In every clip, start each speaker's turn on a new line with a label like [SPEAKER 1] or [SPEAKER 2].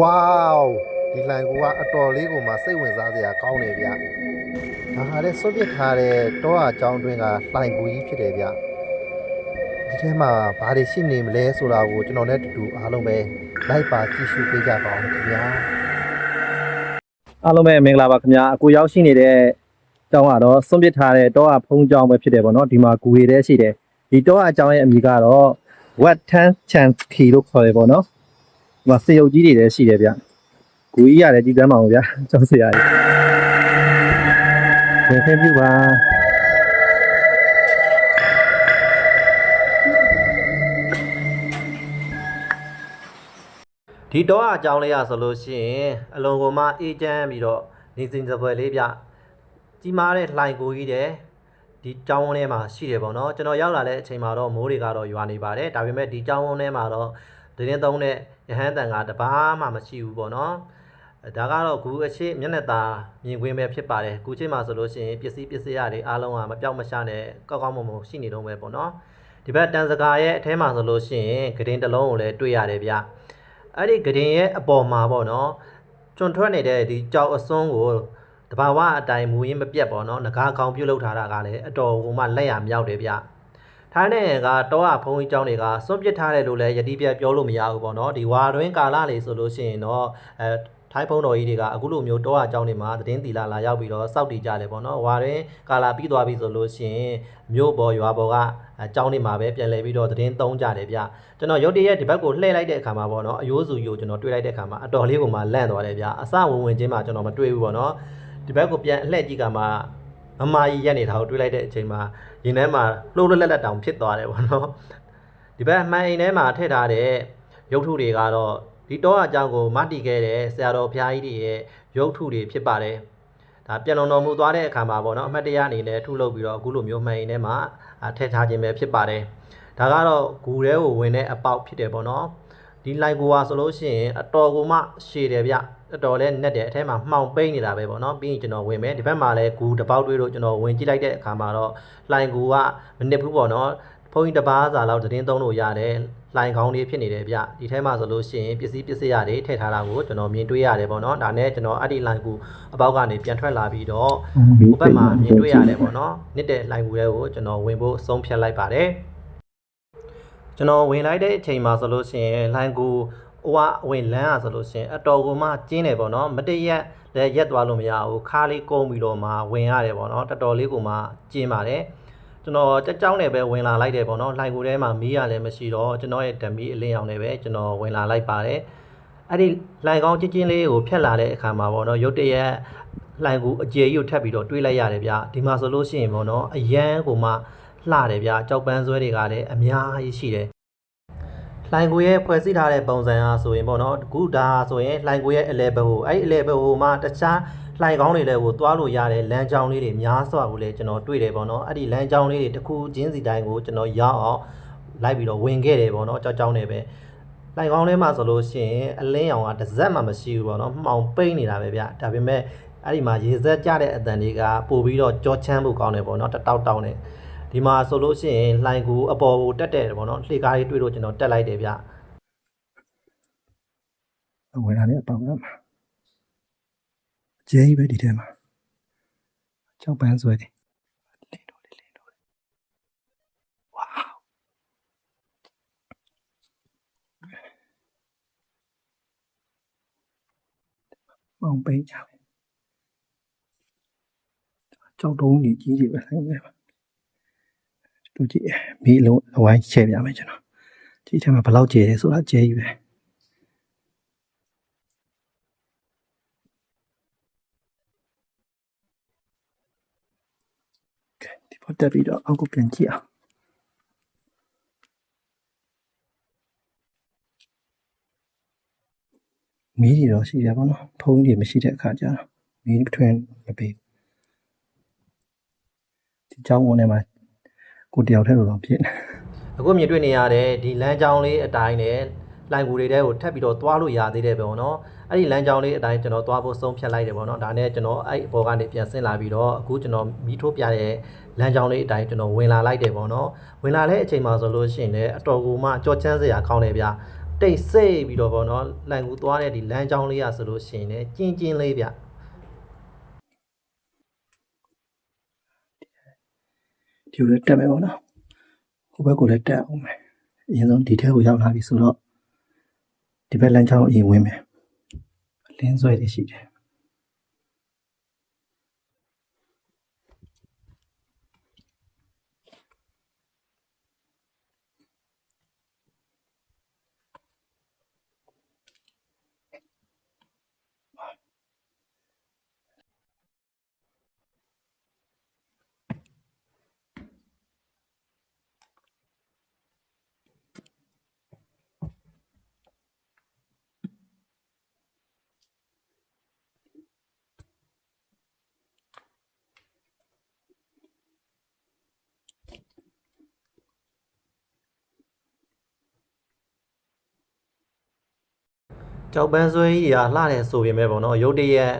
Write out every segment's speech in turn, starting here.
[SPEAKER 1] ဝေါဒီလိုင်ကူကအတော်လေးကိုမှစိတ်ဝင်စားစရာကောင်းတယ်ဗျဒါဟာလည်းစွန့်ပစ်ထားတဲ့တောအကြောင်းတွင်းကလှိုင်ကူကြီးဖြစ်တယ်ဗျဒီထဲမှာဘာတွေရှိနေမလဲဆိုတာကိုကျွန်တော်နဲ့တူတူအားလုံးပဲလိုက်ပါကြည့်ရှုပေးကြပါဦးခင်ဗျာ
[SPEAKER 2] အားလုံးပဲမင်္ဂလာပါခင်ဗျာအခုရောက်ရှိနေတဲ့ကျောင်းကတော့စွန့်ပစ်ထားတဲ့တောအဖုံးကျောင်းပဲဖြစ်တယ်ပေါ့နော်ဒီမှာဂူရီတဲရှိတယ်ဒီတောအကျောင်းရဲ့အမည်ကတော့ Wat Tan Chan Ki လို့ခေါ်တယ်ပေါ့နော် ဒီမှာစေယုတ်ကြီးတွေလည်းရှိတယ်ဗျဂူကြီးရတယ်ကြည်တမ်းပါအောင်ဗျာကျောင်းဆရာကြီးဝင်ဖင်းပြပါဒီတော့အကြောင်းလေးရဆိုလို့ရှိရင်အလွန်ကိုမှအေးချမ်းပြီးတော့နေစဉ်စပွဲလေးဗျကြီးမားတဲ့လှိုင်ကိုကြီးတဲ့ဒီကျောင်းဝန်းထဲမှာရှိတယ်ပေါ့နော်ကျွန်တော်ရောက်လာတဲ့အချိန်မှာတော့မိုးတွေကတော့ရွာနေပါတယ်ဒါပေမဲ့ဒီကျောင်းဝန်းထဲမှာတော့ တင်းသုံးတဲ့ရဟန်းတန်ကတပားမှမရှိဘူးပေါ့နော်ဒါကတော့ဂူအရှိမျက်နှာตาမြင်ကွင်းပဲဖြစ်ပါတယ်ဂူချင်းမှာဆိုလို့ရှိရင်ပစ္စည်းပစ္စည်းရတွေအားလုံးကမပြောက်မရှနဲ့ကောက်ကောက်မုံမုံရှိနေတော့ပဲပေါ့နော်ဒီဘက်တန်စကာရဲ့အထဲမှာဆိုလို့ရှိရင်ဂရင်တစ်လုံးကိုလည်းတွေ့ရတယ်ဗျအဲ့ဒီဂရင်ရဲ့အပေါ်မှာပေါ့နော်ကျွန်းထွက်နေတဲ့ဒီကြောက်အစွန်းကိုတဘာဝအတိုင်းမူရင်းမပြတ်ပေါ့နော်ငကားကောင်ပြုတ်လောက်ထားတာကလည်းအတော်ဟိုမှလက်ရမြောက်တယ်ဗျ ထိုင်းနိုင်ငံကတောအဖုံးကြီးကျောင်းတွေကစွန့်ပစ်ထားတယ်လို့လည်းယတိပြတ်ပြောလို့မရဘူးပေါ့နော်ဒီဝါတွင်းကာလလေးဆိုလို့ရှိရင်တော့အဲထိုင်းဖုံးတော်ကြီးတွေကအခုလိုမျိုးတောအကျောင်းတွေမှာသတင်းတီလာလာရောက်ပြီးတော့စောက်တည်ကြတယ်ပေါ့နော်ဝါတွင်းကာလာပြီးသွားပြီဆိုလို့ရှိရင်မြို့ပေါ်ရွာပေါ်ကအကျောင်းတွေမှာပဲပြန်လည်ပြီးတော့သတင်းသုံးကြတယ်ဗျကျွန်တော်ရုတ်တရက်ဒီဘက်ကိုလှည့်လိုက်တဲ့အခါမှာပေါ့နော်အယိုးစုယူကိုကျွန်တော်တွေ့လိုက်တဲ့အခါမှာအတော်လေးကိုမှလန့်သွားတယ်ဗျအစဝင်ဝင်ချင်းမှာကျွန်တော်မတွေ့ဘူးပေါ့နော်ဒီဘက်ကိုပြန်အလှည့်ကြည့်ကမှ မမကြီးရက်နေတာကိုတွေ့လိုက်တဲ့အချိန်မှာရင်ထဲမှာလှုပ်လှက်လက်လက်တောင်ဖြစ်သွားတယ်ပေါ့နော်ဒီဘက်မှန်အိမ်ထဲမှာထည့်ထားတဲ့ရုပ်ထုတွေကတော့ဒီတော့အကြောင်းကိုမတည်ခဲ့တဲ့ဆရာတော်ဘုရားကြီးတွေရဲ့ရုပ်ထုတွေဖြစ်ပါတယ်ဒါပြန်လုံတော်မူသွားတဲ့အခါမှာပေါ့နော်အမှတ်တရအနေနဲ့ထုလုပ်ပြီးတော့အခုလိုမျိုးမှန်အိမ်ထဲမှာအာထည့်ထားခြင်းပဲဖြစ်ပါတယ်ဒါကတော့ဂူထဲကိုဝင်တဲ့အပေါက်ဖြစ်တယ်ပေါ့နော် ဒီလိုက်ကူဟာဆိုလို့ရှိရင်အတော်ကိုမှရှည်တယ်ဗျအတော်လဲနက်တယ်အထဲမှာမှောင်ပိန်းနေတာပဲပေါ့နော်ပြီးရင်ကျွန်တော်ဝင်မယ်ဒီဘက်မှာလဲဂူတစ်ပေါက်တွေးလို့ကျွန်တော်ဝင်ကြည့်လိုက်တဲ့အခါမှာတော့လိုင်ကူကမနစ်ဘူးပေါ့နော်ဖုန်းကြီးတစ်ပါးစာလောက်သတင်းသုံးလို့ရတယ်လိုင်ကောင်းလေးဖြစ်နေတယ်ဗျဒီထဲမှာဆိုလို့ရှိရင်ပစ္စည်းပစ္စည်းရတွေထည့်ထားတာကိုကျွန်တော်မြင်တွေ့ရတယ်ပေါ့နော်ဒါနဲ့ကျွန်တော်အဲ့ဒီလိုင်ကူအပေါက်ကနေပြန်ထွက်လာပြီးတော့ဟိုဘက်မှာမြင်တွေ့ရတယ်ပေါ့နော်နစ်တဲ့လိုင်ကူတွေကိုကျွန်တော်ဝင်ဖို့ဆုံးဖြတ်လိုက်ပါတယ် ကျွန်တော်ဝင်လိုက်တဲ့အချိန်မှာဆိုလို့ရှိရင်လိုင်းကူဟိုကဝင်လန်းอ่ะဆိုလို့ရှိရင်အတော်ကိုမှကျင်းတယ်ပေါ့နော်မတည့်ရက်လည်းရက်သွားလို့မရဘူးခါးလေးကုန်းပြီးတော့မှဝင်ရတယ်ပေါ့နော်တော်တော်လေးကိုမှကျင်းပါတယ်ကျွန်တော်ကြက်ကြောင်းနဲ့ပဲဝင်လာလိုက်တယ်ပေါ့နော်လိုင်းကူထဲမှာမီးရလည်းမရှိတော့ကျွန်တော်ရဲ့ဓမီအလင်းအောင်နဲ့ပဲကျွန်တော်ဝင်လာလိုက်ပါတယ်အဲ့ဒီလိုင်ကောင်းချင်းချင်းလေးကိုဖြတ်လာတဲ့အခါမှာပေါ့နော်ရုတ်တရက်လိုင်ကူအကျေကြီးကိုထပ်ပြီးတော့တွေးလိုက်ရတယ်ဗျဒီမှာဆိုလို့ရှိရင်ပေါ့နော်အရန်ကိုမှ လှတယ်ဗျကြောက်ပန်းဆွဲတွေကလည်းအများကြီးရှိတယ်လှိုင်ကိုရဲ့ဖွဲ့စည်းထားတဲ့ပုံစံအားဆိုရင်ပေါ့နော်အခုဒါဆိုရင်လှိုင်ကိုရဲ့အလဲဘဟိုအဲ့ဒီအလဲဘဟိုမှာတခြားလှိုင်ကောင်းတွေလည်းကိုသွားလို့ရတဲ့လမ်းကြောင်းလေးတွေများစွာကိုလည်းကျွန်တော်တွေ့တယ်ပေါ့နော်အဲ့ဒီလမ်းကြောင်းလေးတွေတစ်ခုချင်းစီတိုင်းကိုကျွန်တော်ရောက်အောင်လိုက်ပြီးတော့ဝင်ခဲ့တယ်ပေါ့နော်ကြောက်ကြောင်းနေပဲလှိုင်ကောင်းလေးမှာဆိုလို့ရှိရင်အလင်းရောင်ကတစ်စက်မှမရှိဘူးပေါ့နော်မှောင်ပိတ်နေတာပဲဗျဒါပေမဲ့အဲ့ဒီမှာရေစက်ကြတဲ့အတန်တွေကပို့ပြီးတော့ကြောချမ်းဖို့ကောင်းတယ်ပေါ့နော်တတောက်တောက်နေ ဒီမှာဆိုလို့ရှိရင်လှိုင်ကူအပေါ်ကိုတက်တယ်ပေါ့နော်လှေကားလေးတွေ့လို့ကျွန်တော်တက်လိုက်တယ်ဗျ
[SPEAKER 3] ဝင်လာတဲ့အပေါက်ကမှာအကျဲကြီးပဲဒီထဲမှာကြောက်ပန်းဆွဲတယ်လင်းတော့လေလင်းတော့လေဝါးမောင်ပိန်ကြပဲကြောက်တုံးကြီးကြီးတွေပဲဆိုင်နေပါ သူကြည့်မီးလုံးအဝိုင်းချဲ့ပြမယ်ကျွန်တော်ကြည့်ထဲမှာဘလောက်ကျယ်တယ်ဆိုတာကျဲကြီးပဲဒီပေါ်တက်ပြီးတော့အောက်ကိုပြန်ကြည့်အောင်မီးတွေတော့ရှိတယ်ပေါ့နော်ဖုံးတွေမရှိတဲ့အခါကျတော့မီးထွန်းမပေးဒီကြောင်းဝင်ထဲမှာ ကိုတယောက်တည်းလိုတော့ဖြစ်နေ
[SPEAKER 2] အခုမြင်တွေ့နေရတဲ့ဒီလမ်းကြောင်းလေးအတိုင်းနဲ့လှိုင်ကူတွေတဲကိုထပ်ပြီးတော့သွားလို့ရသေးတယ်ပေါ့နော်အဲ့ဒီလမ်းကြောင်းလေးအတိုင်းကျွန်တော်သွားဖို့ဆုံးဖြတ်လိုက်တယ်ပေါ့နော်ဒါနဲ့ကျွန်တော်အဲ့အပေါ်ကနေပြန်ဆင်းလာပြီးတော့အခုကျွန်တော်မီးထိုးပြတဲ့လမ်းကြောင်းလေးအတိုင်းကျွန်တော်ဝင်လာလိုက်တယ်ပေါ့နော်ဝင်လာတဲ့အချိန်မှာဆိုလို့ရှိရင်လည်းအတော်ကိုမှကြောချမ်းစရာကောင်းတယ်ဗျတတိတ်ဆိတ်ပြီးတော့ဗောနော်လှိုင်ကူသွားတဲ့ဒီလမ်းကြောင်းလေးရဆိုလို့ရှိရင်လည်းကျင်းကျင်းလေးဗျ
[SPEAKER 3] ဒီလိုလည်းတက်မယ်ပေါ့နော်ဟိုဘက်ကိုလည်းတက်အောင်မယ်အရင်ဆုံးဒီထဲကိုရောက်လာပြီဆိုတော့ဒီဘက်လမ်းကြောင်းအရင်ဝင်မယ်လင်းဆွဲတွေရှိတယ်
[SPEAKER 2] ကြောက်ပန်းဆွဲကြီးတွေကလှတယ်ဆိုပေမဲ့ဗောနော်ရုတ်တရက်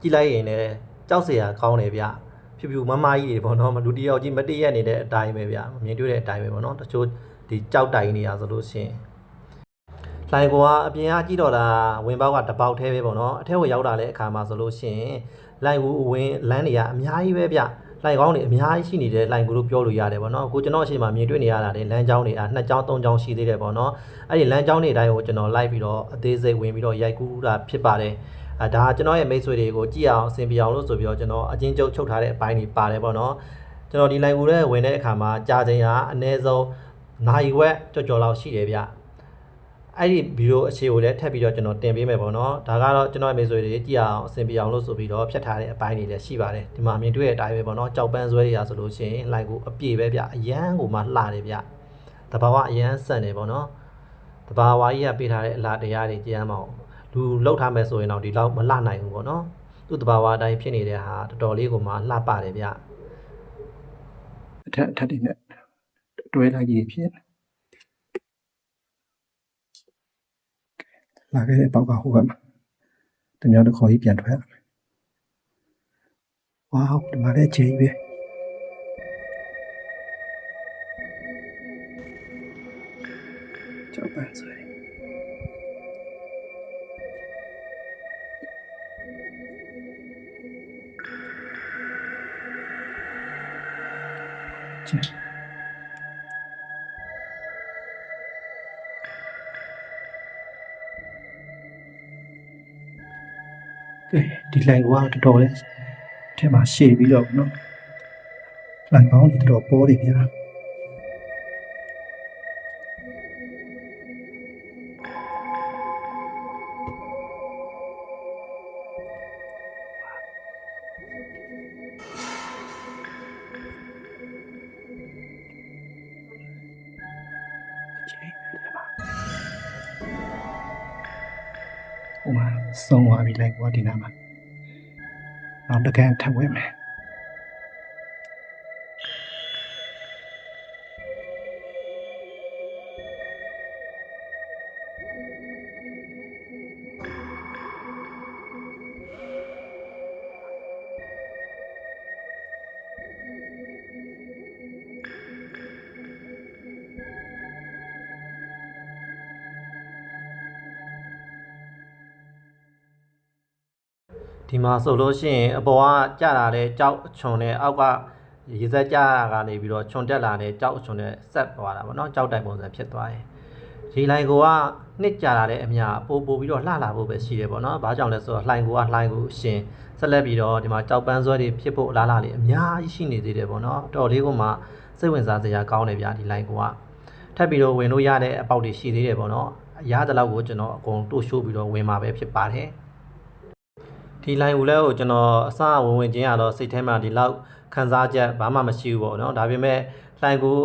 [SPEAKER 2] ကြည့်လိုက်ရင်လည်းကြောက်စရာကောင်းတယ်ဗျဖြူဖြူမမကြီးတွေဗောနော်လူတစ်ယောက်ကြီးမတည့်ရက်နေတဲ့အတိုင်းပဲဗျမြင်တွေ့တဲ့အတိုင်းပဲဗောနော်တချို့ဒီကြောက်တိုင်နေရဆိုလို့ရှိရင်လှိုင်ကွာအပြင်ကကြည့်တော့တာဝင်ပေါက်ကတပေါက်သေးပဲဗောနော်အထက်ကိုရောက်တာလည်းအခါမှာဆိုလို့ရှိရင်လှိုင်ကူအဝင်လမ်းတွေကအများကြီးပဲဗျ လှိုင်ကောင်းတွေအများကြီးရှိနေတဲ့လှိုင်ကူလို့ပြောလို့ရတယ်ဗောနော်အခုကျွန်တော်အရှိမမြင်တွေ့နေရတာလေလမ်းကြောင်းတွေအနှစ်ကြောင်းသုံးကြောင်းရှိသေးတယ်ဗောနော်အဲ့ဒီလမ်းကြောင်းတွေအတိုင်းကိုကျွန်တော်လိုက်ပြီးတော့အသေးစိတ်ဝင်ပြီးတော့ရိုက်ကူးတာဖြစ်ပါတယ်အဲဒါကျွန်တော်ရဲ့မိတ်ဆွေတွေကိုကြည့်အောင်အဆင်ပြေအောင်လို့ဆိုပြီးတော့ကျွန်တော်အချင်းချုပ်ချုပ်ထားတဲ့အပိုင်းတွေပါတယ်ဗောနော်ကျွန်တော်ဒီလိုင်ကူထဲဝင်တဲ့အခါမှာကြာချိန်ကအနည်းဆုံးနိုင်ဝက်ကြော်ကြော်လောက်ရှိတယ်ဗျ အဲ့ဒီဗီဒီယိုအခြေကိုလည်းထပ်ပြီးတော့ကျွန်တော်တင်ပေးမယ်ပေါ့နော်ဒါကတော့ကျွန်တော်ရဲ့မိတ်ဆွေတွေကြည့်အောင်အဆင်ပြေအောင်လို့ဆိုပြီးတော့ဖြတ်ထားတဲ့အပိုင်းတွေလည်းရှိပါတယ်ဒီမှာမြင်တွေ့တဲ့အတိုင်းပဲပေါ့နော်ကြောက်ပန်းဆွဲတွေရာဆိုလို့ရှိရင်လိုက်ကိုအပြည့်ပဲဗျအရန်ကိုမှလှတယ်ဗျတဘာဝအရန်ဆန်တယ်ပေါ့နော်တဘာဝကြီးကပေးထားတဲ့အလားတရားတွေကြည်ရမ်းမအောင်လူလောက်ထားမယ်ဆိုရင်တော့ဒီလောက်မလှနိုင်ဘူးပေါ့နော်သူ့တဘာဝအတိုင်းဖြစ်နေတဲ့ဟာတော်တော်လေးကိုမှလှပတယ်ဗျ
[SPEAKER 3] အထက်အထက်တွေနဲ့တွဲလိုက်ကြီးဖြစ်နေ လာခဲ့တဲ့ပေါက်ကဟိုဘက်မှာတမျိုးတစ်ခေါ်ကြီးပြန်ထွက်လာဝေါဒီမှာလည်းချိန်ပဲကြောက်ပ ကဲဒီလိုင်ကွာတော်တော်လေးထဲမှာရှေ့ပြီးတော့နော်လိုင်ပေါင်းတွေတော်တော်ပေါ်နေပြန်ဟိုမှာ ဆုံးသွားပြီလိုက်ကွာဒီနားမှာနောက်တစ်ကန်ထပ်ဝင်မယ်
[SPEAKER 2] ဒီမှာဆိုလို့ရှိရင်အပေါ်ကကြာလာတဲ့ကြောက်အချွန်နဲ့အောက်ကရေစက်ကြာတာကနေပြီးတော့ချွန်တက်လာတဲ့ကြောက်အချွန်နဲ့ဆက်သွားတာပေါ့နော်ကြောက်တိုင်ပုံစံဖြစ်သွားတယ်ရေလိုင်ကိုကနှစ်ကြာလာတဲ့အမြပို့ပို့ပြီးတော့လှလာဖို့ပဲရှိတယ်ပေါ့နော်ဘာကြောင့်လဲဆိုတော့လှိုင်ကိုကလှိုင်ကိုအရှင်ဆက်လက်ပြီးတော့ဒီမှာကြောက်ပန်းဆွဲတွေဖြစ်ဖို့အလားအလာတွေအများကြီးရှိနေသေးတယ်ပေါ့နော်တော်လေးကမှစိတ်ဝင်စားစရာကောင်းတယ်ဗျာဒီလိုင်ကိုကထပ်ပြီးတော့ဝင်လို့ရတဲ့အပေါက်တွေရှိသေးတယ်ပေါ့နော်ရတဲ့လောက်ကိုကျွန်တော်အကုန်တို့ရှိုးပြီးတော့ဝင်มาပဲဖြစ်ပါတယ် ဒီ line ကိုလည်းကိုကျွန်တော်အစဝင်ဝင်ချင်းရတော့စိတ်ထဲမှာဒီလောက်ခံစားချက်ဘာမှမရှိဘူးပေါ့နော်ဒါပေမဲ့ line ကို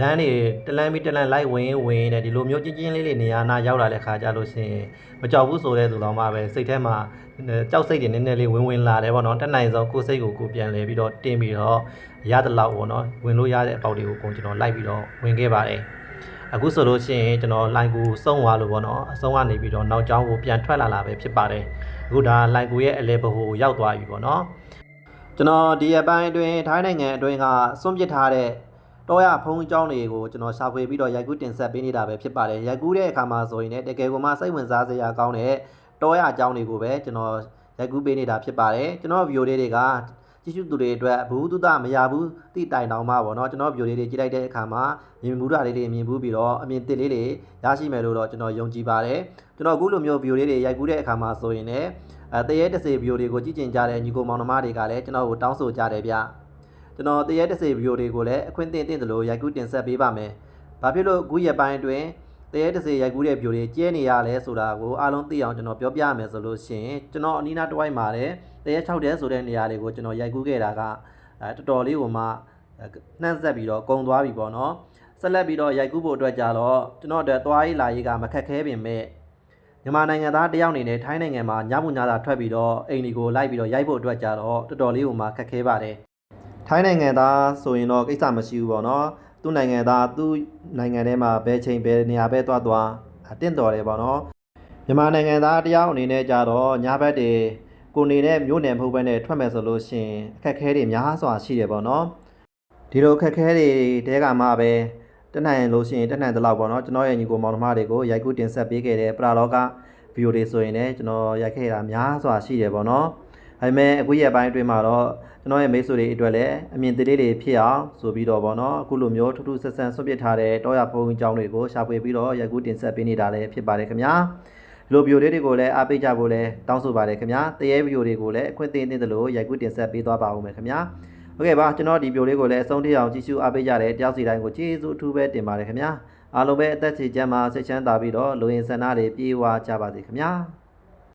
[SPEAKER 2] လမ်းတွေတလမ်းပြီးတလမ်းလိုက်ဝင်ဝင်တဲ့ဒီလိုမျိုးချင်းချင်းလေးလေးနေရာနာရောက်လာတဲ့ခါကြလို့ရှိရင်မကြောက်ဘူးဆိုတဲ့သူတော်မှပဲစိတ်ထဲမှာကြောက်စိတ်တွေနည်းနည်းလေးဝင်ဝင်လာတယ်ပေါ့နော်တက်နိုင်ဆုံးကိုယ်စိတ်ကိုကိုပြန်လဲပြီးတော့တင်းပြီးတော့ရတဲ့လောက်ပေါ့နော်ဝင်လို့ရတဲ့အပေါက်တွေကိုကိုကျွန်တော်လိုက်ပြီးတော့ဝင်ခဲ့ပါတယ်အခုဆိုလို့ရှိရင်ကျွန်တော် line ကိုစုံသွားလို့ပေါ့နော်အဆုံးကနေပြီးတော့နောက်ကျောင်းကိုပြန်ထွက်လာလာပဲဖြစ်ပါတယ် အခုဒါလိုင်ကိုရဲ့အလဲဘဟိုရောက်သွားပြီပေါ့နော်ကျွန်တော်ဒီအပိုင်းအတွင်းထိုင်းနိုင်ငံအတွင်းကစွန့်ပစ်ထားတဲ့တောရဖုံးအကြောင်းတွေကိုကျွန်တော်ရှာဖွေပြီးတော့ရိုက်ကူးတင်ဆက်ပေးနေတာပဲဖြစ်ပါတယ်ရိုက်ကူးတဲ့အခါမှာဆိုရင်လည်းတကယ်ကိုမှစိတ်ဝင်စားစရာကောင်းတဲ့တောရအကြောင်းတွေကိုပဲကျွန်တော်ရိုက်ကူးပေးနေတာဖြစ်ပါတယ်ကျွန်တော်ဗီဒီယိုလေးတွေက ကြည့်ရှုသူတွေအတွက်ဘူးတုဒမရဘူးတိတိုင်တောင်မှပေါ့နော်ကျွန်တော်ဗီဒီယိုလေးတွေကြည့်လိုက်တဲ့အခါမှာမြင်မှုတာလေးတွေမြင်ဘူးပြီးတော့အမြင်သစ်လေးတွေရရှိမယ်လို့တော့ကျွန်တော်ယုံကြည်ပါတယ်ကျွန်တော်အခုလိုမျိုးဗီဒီယိုလေးတွေရိုက်ကူးတဲ့အခါမှာဆိုရင်လည်းအဲတရေတစေဗီဒီယိုတွေကိုကြည့်ကျင်ကြတဲ့ညီကိုမောင်နှမတွေကလည်းကျွန်တော်ကိုတောင်းဆိုကြတယ်ဗျကျွန်တော်တရေတစေဗီဒီယိုတွေကိုလည်းအခွင့်အသင့်တင်တယ်လို့ရိုက်ကူးတင်ဆက်ပေးပါမယ်ဘာဖြစ်လို့အခုရက်ပိုင်းအတွင်း တရေတစေရိုက်ကူးတဲ့ဗီဒီယိုတွေကျဲနေရလဲဆိုတာကိုအားလုံးသိအောင်ကျွန်တော်ပြောပြရမယ်ဆိုလို့ရှိရင်ကျွန်တော်အနီးနားတစ်ဝိုက်မှာလည်းတရေ6တဲဆိုတဲ့နေရာလေးကိုကျွန်တော်ရိုက်ကူးခဲ့တာကအဲတော်တော်လေးကိုမှနှမ်းဆက်ပြီးတော့ကုံသွားပြီပေါ့နော်ဆက်လက်ပြီးတော့ရိုက်ကူးဖို့အတွက်ကြတော့ကျွန်တော်အတွက်သွားရေးလာရေးကမခက်ခဲပင်မဲ့မြန်မာနိုင်ငံသားတယောက်အနေနဲ့ထိုင်းနိုင်ငံမှာညမှုညတာထွက်ပြီးတော့အိမ်ဒီကိုလိုက်ပြီးတော့ရိုက်ဖို့အတွက်ကြတော့တော်တော်လေးကိုမှခက်ခဲပါတယ်ထိုင်းနိုင်ငံသားဆိုရင်တော့ကိစ္စမရှိဘူးပေါ့နော် သူ့နိုင်ငံသားသူ့နိုင်ငံထဲမှာဘယ်ချိန်ဘယ်နေရာပဲသွားသွားအတင့်တော်တယ်ပေါ့နော်မြန်မာနိုင်ငံသားတယောက်အနေနဲ့ကြတော့ညဘက်တွေကိုနေတဲ့မြို့နယ်မဟုတ်ဘဲနဲ့ထွက်မယ်ဆိုလို့ရှိရင်အခက်အခဲတွေများစွာရှိတယ်ပေါ့နော်ဒီလိုအခက်အခဲတွေတဲကမှပဲတက်နိုင်လို့ရှိရင်တက်နိုင်တဲ့လောက်ပေါ့နော်ကျွန်တော်ရဲ့ညီကိုမောင်နှမတွေကိုရိုက်ကူးတင်ဆက်ပေးခဲ့တဲ့ပရာလောကဗီဒီယိုတွေဆိုရင်လည်းကျွန်တော်ရိုက်ခဲ့တာများစွာရှိတယ်ပေါ့နော်ဒါပေမဲ့အခုရက်ပိုင်းအတွင်းမှာတော့ ကျွန်တော်ရဲ့မိတ်ဆွေတွေအတွက်လည်းအမြင်သေးလေးတွေဖြစ်အောင်ဆိုပြီးတော့ဗောနော်အခုလိုမျိုးထူးထူးဆန်းဆန်းဆွတ်ပစ်ထားတဲ့တောရဖုံးကြောင်းတွေကိုရှာဖွေပြီးတော့ရိုက်ကူးတင်ဆက်ပေးနေတာလည်းဖြစ်ပါတယ်ခင်ဗျာဒီလိုဗီဒီယိုလေးတွေကိုလည်းအားပေးကြဖို့လည်းတောင်းဆိုပါတယ်ခင်ဗျာတရေဗီဒီယိုတွေကိုလည်းအခွင့်အရေးတင်သလိုရိုက်ကူးတင်ဆက်ပေးသွားပါဦးမယ်ခင်ဗျာโอเคပါကျွန်တော်ဒီဗီဒီယိုလေးကိုလည်းအဆုံးထိအောင်ကြည့်ရှုအားပေးကြတဲ့တယောက်စီတိုင်းကိုကျေးဇူးအထူးပဲတင်ပါတယ်ခင်ဗျာအားလုံးပဲအသက်ချေချမ်းမှာစိတ်ချမ်းသာပြီးတော့လူရင်ဆန္ဒတွေပြေဝကြပါစေခင်ဗျာ